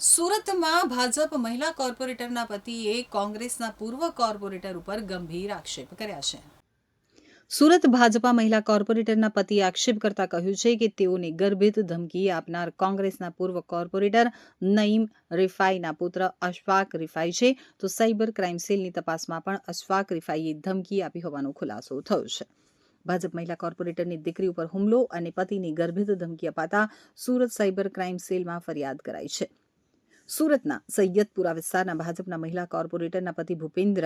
સુરતમાં ભાજપ મહિલા કોર્પોરેટરના પતિએ કોંગ્રેસના પૂર્વ કોર્પોરેટર ઉપર ગંભીર આક્ષેપ કર્યા છે. સુરત ભાજપા મહિલા કોર્પોરેટરના પતિએ આક્ષેપ કરતા કહ્યું છે કે તેઓને ગર્ભિત ધમકી આપનાર કોંગ્રેસના પૂર્વ કોર્પોરેટર નઈમ રિફાઈના પુત્ર અશફાક રિફાઈ છે. તો સાયબર ક્રાઇમ સેલની તપાસમાં પણ અશફાક રિફાઈએ ધમકી આપી હોવાનો ખુલાસો થયો છે. ભાજપ મહિલા કોર્પોરેટરની દીકરી ઉપર હુમલો અને પતિની ગર્ભિત ધમકી અપાતા સુરત સાયબર ક્રાઇમ સેલમાં ફરિયાદ કરાઈ છે. સુરતના સૈયદપુરા વિસ્તારના ભાજપના મહિલા કોર્પોરેટરના પતિ ભૂપેન્દ્ર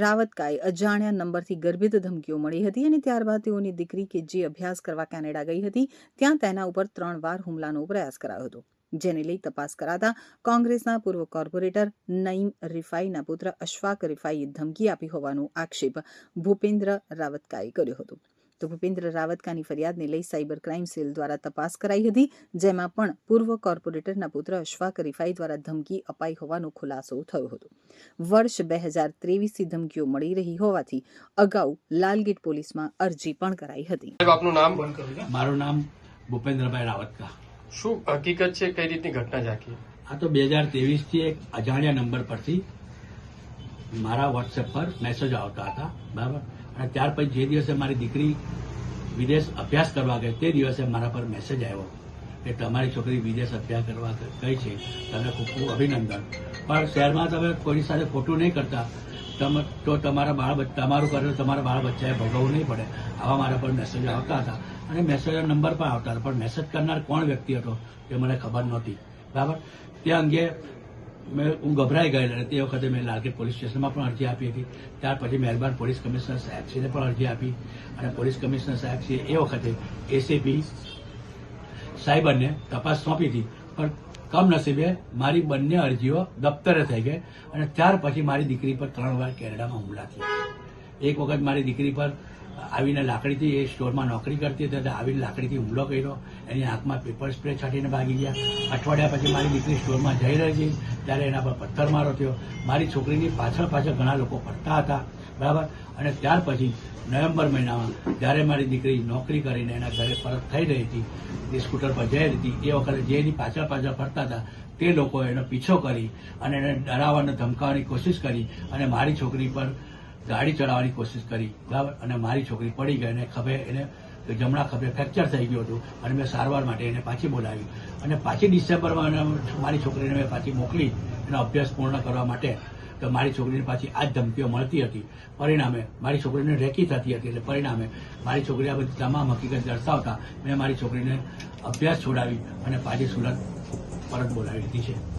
રાવતકાએ અજાણ્યા નંબરથી ગર્ભિત ધમકીઓ મળી હતી અને ત્યારબાદ તેઓની દીકરી કે જે અભ્યાસ કરવા કેનેડા ગઈ હતી, ત્યાં તેના ઉપર ત્રણ વાર હુમલાનો પ્રયાસ કરાયો હતો. જેને લઈ તપાસ કરાતા કોંગ્રેસના પૂર્વ કોર્પોરેટર નઈમ રિફાઈના પુત્ર અશફાક રિફાઈએ ધમકી આપી હોવાનો આક્ષેપ ભૂપેન્દ્ર રાવતકાએ કર્યો હતો. તો ભૂપેન્દ્ર રાવતકાની ફરિયાદને લઈ સાયબર ક્રાઇમ સેલ દ્વારા તપાસ કરાઈ હતી જેમાં પણ પૂર્વ કોર્પોરેટરના પુત્ર અશફાક રિફાઈ દ્વારા ધમકી અપાઈ હોવાનો ખુલાસો થયો હતો. વર્ષ બે હજાર ત્રેવીસથી ધમકીઓ મળી રહી હોવાથી અગાઉ લાલગેટ પોલીસમાં અરજી પણ કરાઈ હતી. આપનું નામ? મારું નામ ભૂપેન્દ્રભાઈ રાવતકા. શું હકીકત છે? કઈ રીતની ઘટના જાકી આ તો બે હજાર ત્રેવીસથી એક અજાણ્યા નંબર પરથી મારા વોટ્સએપ પર મેસેજ આવતા હતા. બરાબર? અને ત્યાર પછી જે દિવસે મારી દીકરી વિદેશ અભ્યાસ કરવા ગઈ, તે દિવસે મારા પર મેસેજ આવ્યો કે તમારી છોકરી વિદેશ અભ્યાસ કરવા ગઈ છે. તમે ખૂબ ખૂબ અભિનંદન. પણ શહેરમાં તમે કોઈની સાથે ખોટું નહીં કરતા. તમે, તો તમારા બાળ તમારું કરેલું તમારા બાળ બચ્ચાએ ભોગવવું નહીં પડે. આવા મારા પર મેસેજ આવતા હતા. અને મેસેજનો નંબર પણ આવતા હતા. પણ મેસેજ કરનાર કોણ વ્યક્તિ હતો એ મને ખબર નહોતી. બરાબર? તે અંગે મેં હું ગભરાઈ ગયેલો અને તે વખતે મેં લાલગીર પોલીસ સ્ટેશનમાં પણ અરજી આપી હતી. ત્યાર પછી મહેરબાન પોલીસ કમિશનર સાહેબશ્રીને પણ અરજી આપી અને પોલીસ કમિશનર સાહેબશ્રીએ એ વખતે એસીપી સાહેબરને તપાસ સોંપી હતી. પણ કમનસીબે મારી બંને અરજીઓ દફતરે થઈ ગઈ અને ત્યાર પછી મારી દીકરી પર ત્રણ વાર કેનેડામાં હુમલા થયા. એક વખત મારી દીકરી પર આવીને લાકડીથી એ સ્ટોરમાં નોકરી કરતી હતી આવીને લાકડીથી હુમલો કર્યો. એની આંખમાં પેપર સ્પ્રે છાંટીને ભાગી ગયા. અઠવાડિયા પછી મારી દીકરી સ્ટોરમાં જઈ રહી હતી. ત્યારે એના પર પથ્થરમારો થયો. મારી છોકરીની પાછળ પાછળ ઘણા લોકો ફરતા હતા. બરાબર? અને ત્યાર પછી નવેમ્બર મહિનામાં જ્યારે મારી દીકરી નોકરી કરીને એના ઘરે પરત થઈ રહી હતી, એ સ્કૂટર પર જઈ રહી હતી, એ વખતે જે એની પાછળ પાછળ ફરતા હતા, તે લોકો એનો પીછો કરી અને એને ડરાવવાને ધમકાવવાની કોશિશ કરી અને મારી છોકરી પર ગાડી ચલાવવાની કોશિશ કરી, બરાબર? અને મારી છોકરી પડી ગઈ અને ખભે એને જમણા ખભે ફ્રેક્ચર થઈ ગયું હતું અને મેં સારવાર માટે એને પાછી બોલાવી અને પાછી ડિસેમ્બરમાં મારી છોકરીને મેં પાછી મોકલી, એનો અભ્યાસ પૂર્ણ કરવા માટે તો મારી છોકરીને પાછી આ જ ધમકીઓ મળતી હતી. પરિણામે મારી છોકરીને રેકી થતી હતી એટલે પરિણામે મારી છોકરી આ બધી તમામ હકીકત દર્શાવતા મેં મારી છોકરીને અભ્યાસ છોડાવી અને પાછી સુરત પરત બોલાવી દીધી છે.